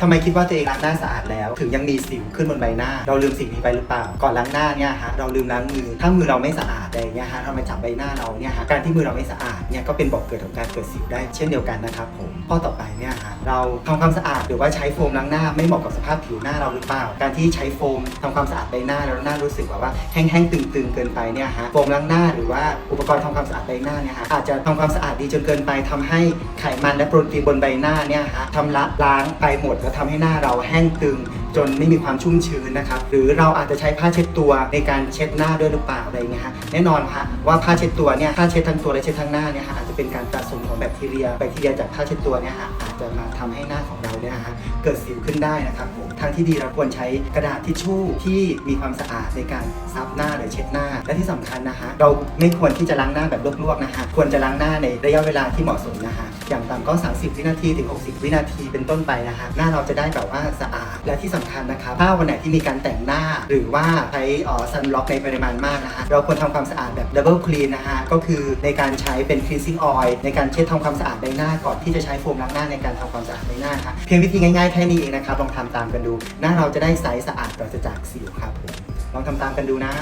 ทำไมคิดว่าตัวเองล้างหน้าสะอาดแล้ว ถึงยังมีสิวขึ้นบนใบหน้า เราลืมสิ่งนี้ไปหรือเปล่า ก่อนล้างหน้าเนี่ยฮะเราลืมล้างมือ ถ้ามือเราไม่สะอาดอะไรอย่างเงี้ยฮะเรามาจับใบหน้าเราเนี่ยฮะการที่มือเราไม่สะอาดเนี่ยก็เป็นบอกเกิดของการเกิดสิวได้เช่นเดียวกันนะครับผมข้อต่อไปเนี่ย เราทำความสะอาดหรือว่าใช้โฟมล้างหน้าไม่เหมาะกับสภาพผิวหน้าเราหรือเปล่า การที่ใช้โฟมทำความสะอาดใบหน้าแล้วหน้ารู้สึกแบบว่าแห้งๆตึงๆเกินไปเนี่ยฮะโฟมล้างหน้าหรือว่าอุปกรณ์ทำความสะอาดใบหน้าเนี่ยฮะอาจจะทำความสะอาดดีจนเกินไปทำให้ไขมันและโปรตีนบนใบหน้าเนี่ยฮะทำละล้างไปหมดแล้วทำให้หน้าเราแห้งตึง จนไม่มีความชุ่มชื้นนะครับ หรือเราอาจจะใช้ผ้าเช็ดตัวในการเช็ดหน้าด้วยหรือเปล่าอะไรเงี้ยฮะแน่นอนฮะว่าผ้าเช็ดตัวเนี่ยผ้าเช็ดทั้งตัวและเช็ดทั้งหน้าเนี่ยฮะอาจจะเป็นการสะสมของแบคทีเรียแบคทีเรียจากผ้าเช็ดตัวเนี่ยฮะอาจจะมาทำให้หน้าของเราเนี่ยฮะเกิดสิวขึ้นได้นะครับผมทางที่ดีเราควรใช้กระดาษทิชชู่ที่มีความสะอาดในการซับหน้าหรือเช็ดหน้า และที่สำคัญนะฮะเราไม่ควรที่จะล้างหน้าแบบลวกๆนะฮะควรจะล้างหน้าในระยะเวลาที่เหมาะสมนะฮะ อย่างต่ำก็ 30 วินาทีถึง 60 วินาทีเป็นต้นไปนะฮะหน้าเราจะได้แบบว่าสะอาด และที่สำคัญนะครับถ้าวันไหนที่มีการแต่งหน้า หรือว่าใช้ออซันล็อกในปริมาณมากนะฮะเราควรทำความสะอาดแบบดับเบิลคลีนนะฮะก็คือในการใช้เป็น cleansing oil ในการเช็ดทำความสะอาดใบหน้าก่อนที่จะใช้โฟมล้างหน้าในการทำความสะอาดใบหน้าครับเพียงวิธีง่ายๆแค่นี้เองนะครับลองทำตามกันดู หน้าเราจะได้ใสสะอาดปราศจากสิวครับลองทำตามกันดูนะ